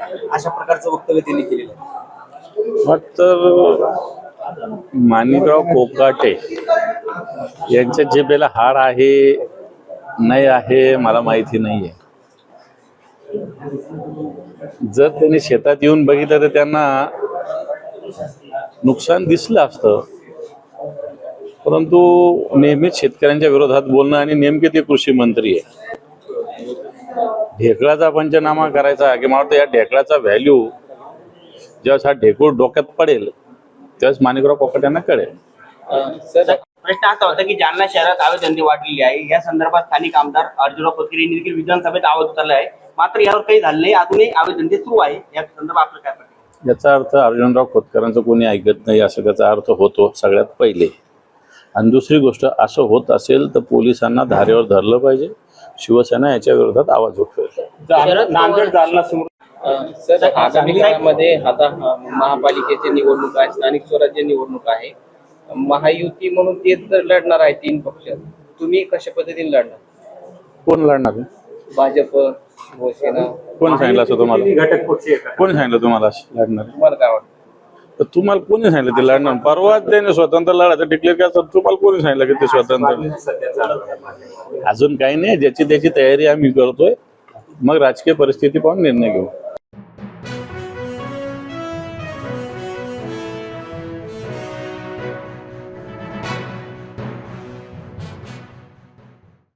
अशा प्रकारचं वक्तव्य त्यांनी केलेलं आहे. मग तर माणिकराव कोकाटे यांच्या जेबेला हार आहे नाही आहे मला माहिती नाही आहे जर त्यांनी शेतात येऊन बघितलं तर त्यांना नुकसान दिसलं असतं. परंतु नेहमीच शेतकऱ्यांच्या विरोधात बोलणं आणि नेमके ते कृषी मंत्री आहे. ढेकळाचा पंचनामा करायचा की मला वाटतं या ढेकळाचा व्हॅल्यू ज्यावेळेस हा ढेकूळ डोक्यात पडेल त्यावेळेस माणिकराव कोकट यांना कळेल. प्रश्न असा होता की जालना शहरात धंदे वाढलेली आहे. या संदर्भात स्थानिक आमदार अर्जुनराव खोतकर यांनी देखील विधानसभेत आवाज उचलला आहे. मात्र यावर काही झालं नाही. अजूनही धंदे सुरू आहे. या संदर्भात आपलं काय? याचा अर्थ अर्जुनराव खोतकरांचं कोणी ऐकत नाही असं त्याचा अर्थ होतो सगळ्यात पहिले. आणि दुसरी गोष्ट असं होत असेल तर पोलिसांना धारेवर धरलं पाहिजे. शिवसेना याच्या विरोधात आवाज उठवेल शरद नांदेड जालना सर आगामी काळामध्ये आता महापालिकेची निवडणूक आहे स्थानिक स्वराज्य निवडणूक आहे. महायुती म्हणून ते तर लढणार आहे तीन पक्ष. तुम्ही कशा पद्धतीने लढणार? कोण लढणार? भाजप शिवसेना. कोण सांगितलं असं तुम्हाला? घटक पक्ष? कोणी सांगितलं तुम्हाला लढणार? आहे? तुम्हाला काय वाटतं? तर तुम्हाला कोणी सांगितलं ते लढणार? परवाच त्याने स्वतंत्र लढायचं डिक्लेअर करायचं तुम्हाला कोणी सांगितलं की ते स्वतंत्र? अजून काही नाही. ज्याची त्याची तयारी आम्ही करतोय. मग राजकीय परिस्थिती पाहून निर्णय घेऊ.